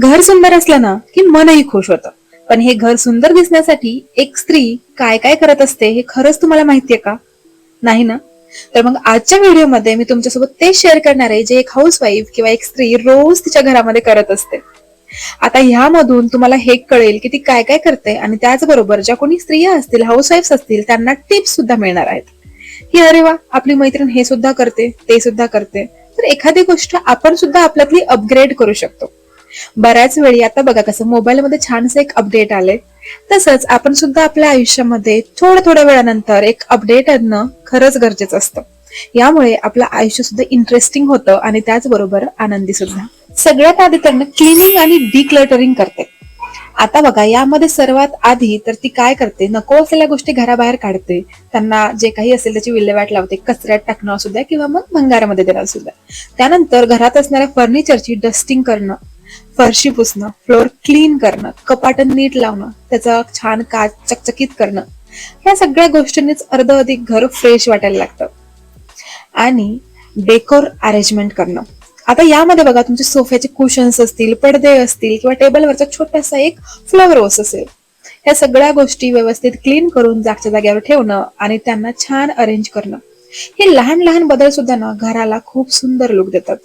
घर सुंदर असलं ना की मनही खुश होतं. पण हे घर सुंदर दिसण्यासाठी एक स्त्री काय काय करत असते हे खरंच तुम्हाला माहितीये का? नाही ना? तर मग आजच्या व्हिडिओमध्ये मी तुमच्यासोबत तेच शेअर करणार आहे जे एक हाऊसवाईफ किंवा एक स्त्री रोज तिच्या घरामध्ये करत असते. आता ह्यामधून तुम्हाला हे कळेल की ती काय काय करते आणि त्याचबरोबर ज्या कोणी स्त्रिया असतील हाऊसवाईफ्स असतील त्यांना टिप्स सुद्धा मिळणार आहेत. की अरे वा आपली मैत्रीण हे सुद्धा करते ते सुद्धा करते. तर एखादी गोष्ट आपण सुद्धा आपल्यातली अपग्रेड करू शकतो. बऱ्याच वेळी आता बघा कसं मोबाईलमध्ये छानसं एक अपडेट आले तसंच आपण सुद्धा आपल्या आयुष्यामध्ये थोड्या थोड्या वेळानंतर एक अपडेट आणणं खरंच गरजेचं असतं. यामुळे आपलं आयुष्य सुद्धा इंटरेस्टिंग होतं आणि त्याचबरोबर आनंदी सुद्धा. सगळ्यात आधी तर क्लिनिंग आणि डिक्लटरिंग करते. आता बघा यामध्ये सर्वात आधी तर ती काय करते? नको असलेल्या गोष्टी घराबाहेर काढते. त्यांना जे काही असेल त्याची विल्हेवाट लावते. कचऱ्यात टाकणं असू द्या किंवा मग भंगारामध्ये देणं असू द्या. त्यानंतर घरात असणाऱ्या फर्निचरची डस्टिंग करणं. फरशी पुसणं फ्लोअर क्लीन करणं कपाट नीट लावणं त्याचा छान काच चकचकीत करणं या सगळ्या गोष्टींनीच अर्ध अधिक घर फ्रेश वाटायला लागतं. आणि डेकोर अरेंजमेंट करणं. आता यामध्ये बघा तुमचे सोफ्याचे कुशन्स असतील पडदे असतील किंवा टेबलवरचा छोटासा एक फ्लॉवर वॉस असेल या सगळ्या गोष्टी व्यवस्थित क्लीन करून जागच्या जागेवर ठेवणं आणि त्यांना छान अरेंज करणं. हे लहान लहान बदल सुद्धा ना घराला खूप सुंदर लुक देतात.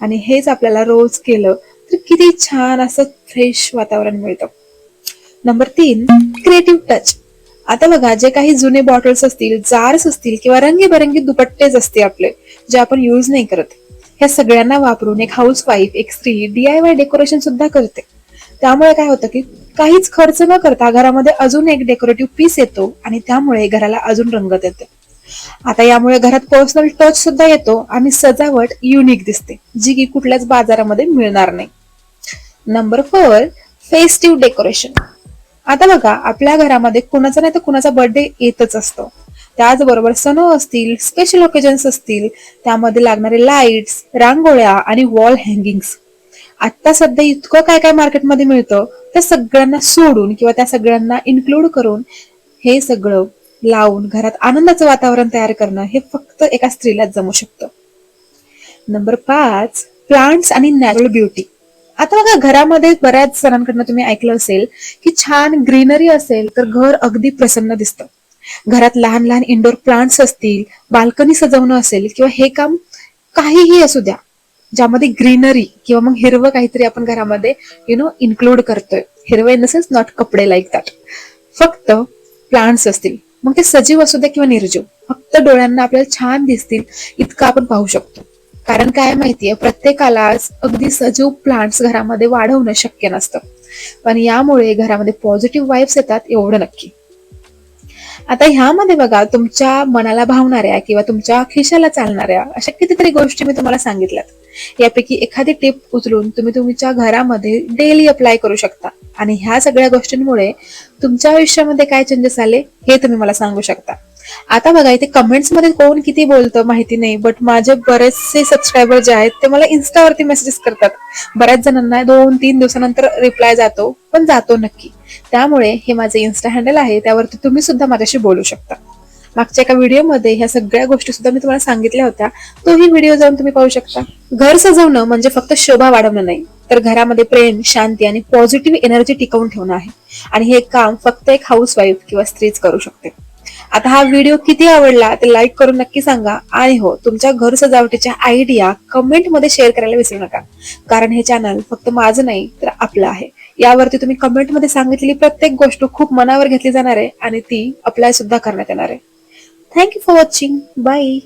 आणि हेच आपल्याला रोज केलं तर किती छान असं फ्रेश वातावरण मिळतं. नंबर तीन क्रिएटिव्ह टच आता बघा जे काही जुने बॉटल्स असतील जार्स असतील किंवा रंगीबेरंगी दुपट्टेच असते आपले जे आपण युज नाही करत ह्या सगळ्यांना वापरून एक हाऊस वाईफ एक स्त्री डीआयवाय डेकोरेशन सुद्धा करते. त्यामुळे काय होतं की काहीच खर्च न करता घरामध्ये अजून एक डेकोरेटिव्ह पीस येतो आणि त्यामुळे घराला अजून रंगत येते. आता यामुळे घरात पर्सनल टच सुद्धा येतो आणि सजावट युनिक दिसते जी की कुठल्याच बाजारामध्ये मिळणार नाही. Number four festive decoration. आता बघा आपल्या घरामध्ये कुणाचा नाही तर कुणाचा बर्थडे येतच असतो. त्याचबरोबर सण असतील स्पेशल ओकेजन्स असतील त्यामध्ये लागणारे लाईट्स रांगोळ्या आणि वॉल हँगिंग्स आता सध्या इतकं काय काय मार्केटमध्ये मिळतं त्या सगळ्यांना सोडून किंवा त्या सगळ्यांना इन्क्लूड करून हे सगळं लावून घरात आनंदाचं वातावरण तयार करणं हे फक्त एका स्त्रीलाच जमू शकतं. नंबर पाच प्लांट्स आणि नॅचरल ब्युटी आता बघा घरामध्ये बऱ्याच जणांकडनं तुम्ही ऐकलं असेल की छान ग्रीनरी असेल तर घर अगदी प्रसन्न दिसतं. घरात लहान लहान इंडोर प्लांट्स असतील बाल्कनी सजवणं असेल किंवा हे काम काहीही असू द्या ज्यामध्ये ग्रीनरी किंवा मग हिरवं काहीतरी आपण घरामध्ये यु नो इन्क्लूड करतोय. हिरवं इन द सेन्स नॉट कपडे लाईक दॅट फक्त प्लांट्स असतील. मग ते सजीव असू द्या किंवा निर्जीव फक्त डोळ्यांना आपल्याला छान दिसतील इतकं आपण पाहू शकतो. कारण काय माहितीये प्रत्येकाला अगदी सजीव प्लांट्स घरामध्ये वाढवणं शक्य नसतं. पण यामुळे घरामध्ये पॉझिटिव्ह वाईब्स येतात एवढं नक्की. आता ह्यामध्ये बघा तुमच्या मनाला भावणाऱ्या किंवा तुमच्या खिशाला चालणाऱ्या अशा कितीतरी गोष्टी मी तुम्हाला सांगितल्यात. यापैकी एखादी टिप उचलून तुम्ही तुमच्या घरामध्ये डेली अप्लाय करू शकता. आणि ह्या सगळ्या गोष्टींमुळे तुमच्या आयुष्यामध्ये काय चेंजेस आले हे तुम्ही मला सांगू शकता. आता बघा इथे कमेंट्समध्ये कोण किती बोलतं माहिती नाही बट माझे बरेचसे सबस्क्रायबर जे आहेत ते मला इन्स्टावरती मेसेजेस करतात. बऱ्याच जणांना दोन तीन दिवसानंतर रिप्लाय जातो पण जातो नक्की. त्यामुळे हे माझे इन्स्टा हँडल आहे त्यावरती तुम्ही सुद्धा माझ्याशी बोलू शकता. मागच्या एका व्हिडिओमध्ये ह्या सगळ्या गोष्टी सुद्धा मी तुम्हाला सांगितल्या होत्या. तोही व्हिडिओ जाऊन तुम्ही पाहू शकता. घर सजवणं म्हणजे फक्त शोभा वाढवणं नाही तर घरामध्ये प्रेम शांती आणि पॉझिटिव्ह एनर्जी टिकवून ठेवणं आहे. आणि हे काम फक्त एक हाऊस वाईफ किंवा स्त्रीच करू शकते. आता हा व्हिडिओ किती आवडला ते लाईक करून नक्की सांगा. आणि हो तुमच्या घर सजावटीच्या आयडिया कमेंटमध्ये शेअर करायला विसरू नका. कारण हे चॅनल फक्त माझं नाही तर आपलं आहे. यावरती तुम्ही कमेंटमध्ये सांगितलेली प्रत्येक गोष्ट खूप मनावर घेतली जाणार आहे आणि ती अप्लाय सुद्धा करण्यात येणार आहे. Thank you for watching bye